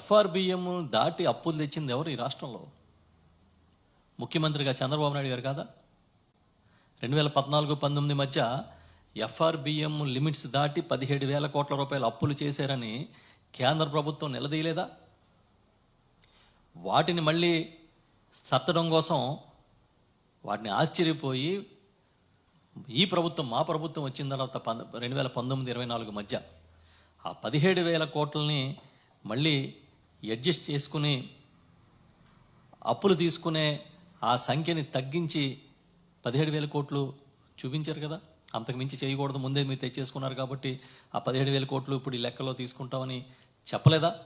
FRBM దాటి అప్పులు తెచ్చింది ఎవరు ఈ రాష్ట్రంలో? ముఖ్యమంత్రిగా చంద్రబాబు నాయుడు గారు కాదా? రెండు వేల పద్నాలుగు పంతొమ్మిది మధ్య ఎఫ్ఆర్బిఎం లిమిట్స్ దాటి పదిహేడు వేల కోట్ల రూపాయలు అప్పులు చేశారని కేంద్ర ప్రభుత్వం నిలదీయలేదా? వాటిని మళ్ళీ సత్తడం కోసం వాటిని ఆశ్చర్యపోయి ఈ ప్రభుత్వం మా ప్రభుత్వం వచ్చిన తర్వాత పంద రెండు వేల పంతొమ్మిది ఇరవై నాలుగు మధ్య ఆ పదిహేడు వేల కోట్లని మళ్ళీ అడ్జస్ట్ చేసుకుని అప్పులు తీసుకునే ఆ సంఖ్యని తగ్గించి పదిహేడు వేల కోట్లు చూపించారు కదా. అంతకు మించి చేయకూడదు. ముందే మీరు తెచ్చేసుకున్నారు కాబట్టి ఆ పదిహేడు వేల కోట్లు ఇప్పుడు ఈ లెక్కలో తీసుకుంటామని చెప్పలేదా?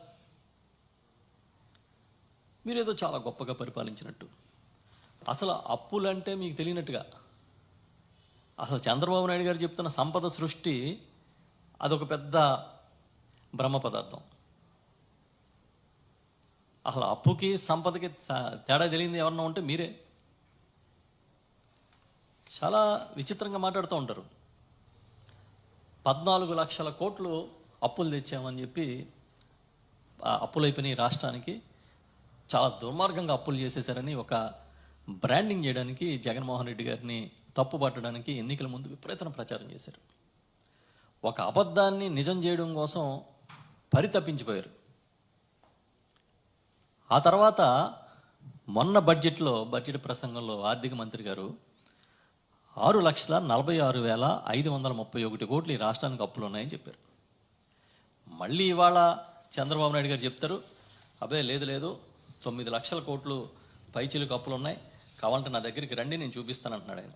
మీరేదో చాలా గొప్పగా పరిపాలించినట్టు. అసలు అప్పులంటే మీకు తెలియనట్టుగా. అసలు చంద్రబాబు నాయుడు గారు చెప్తున్న సంపద సృష్టి అదొక పెద్ద బ్రహ్మ పదార్థం. అసలు అప్పుకి సంపదకి తేడా తెలియంది ఎవరన్నా ఉంటే మీరే. చాలా విచిత్రంగా మాట్లాడుతూ ఉంటారు. పద్నాలుగు లక్షల కోట్లు అప్పులు తెచ్చామని చెప్పి అప్పులైపోయినాయి రాష్ట్రానికి. చాలా దుర్మార్గంగా అప్పులు చేసేశారని ఒక బ్రాండింగ్ చేయడానికి జగన్మోహన్ రెడ్డి గారిని తప్పు పట్టడానికి ఎన్నికల ముందు విపరీతన ప్రచారం చేశారు. ఒక అబద్ధాన్ని నిజం చేయడం కోసం పరితపించిపోయారు. ఆ తర్వాత మొన్న బడ్జెట్లో బడ్జెట్ ప్రసంగంలో ఆర్థిక మంత్రి గారు ఆరు లక్షల నలభై ఆరు వేల ఐదు వందల ముప్పై ఒకటి కోట్లు ఈ రాష్ట్రానికి అప్పులు ఉన్నాయని చెప్పారు. మళ్ళీ ఇవాళ చంద్రబాబు నాయుడు గారు చెప్తారు అబ్బే లేదు లేదు తొమ్మిది లక్షల కోట్లు పైచిలకు అప్పులు ఉన్నాయి కావాలంటే నా దగ్గరికి రండి నేను చూపిస్తాను అంటున్నాడు ఆయన.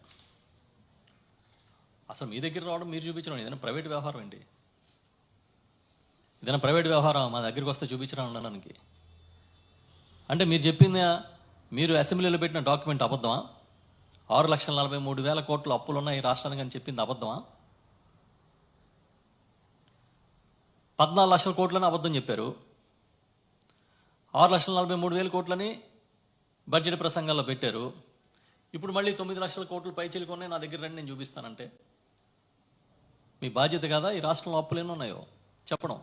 అసలు మీ దగ్గర రావడం మీరు చూపించడం ఏదైనా ప్రైవేట్ వ్యవహారం అండి ఏదైనా ప్రైవేట్ వ్యవహారం మా దగ్గరికి వస్తే చూపించడం అనడానికి అంటే మీరు చెప్పింది మీరు అసెంబ్లీలో పెట్టిన డాక్యుమెంట్ అబద్ధమా? ఆరు లక్షల నలభై మూడు వేల కోట్లు అప్పులు ఉన్నాయి ఈ రాష్ట్రానికి అని చెప్పింది అబద్ధమా? పద్నాలుగు లక్షల కోట్లని అబద్ధం చెప్పారు. ఆరు లక్షల నలభై మూడు వేల కోట్లని బడ్జెట్ ప్రసంగాల్లో పెట్టారు. ఇప్పుడు మళ్ళీ తొమ్మిది లక్షల కోట్లు పైచీలు ఉన్నాయి. నా దగ్గర రండి నేను చూపిస్తానంటే. మీ బాధ్యత కదా? ఈ రాష్ట్రంలో అప్పులు ఎన్ని ఉన్నాయో? చెప్పడం.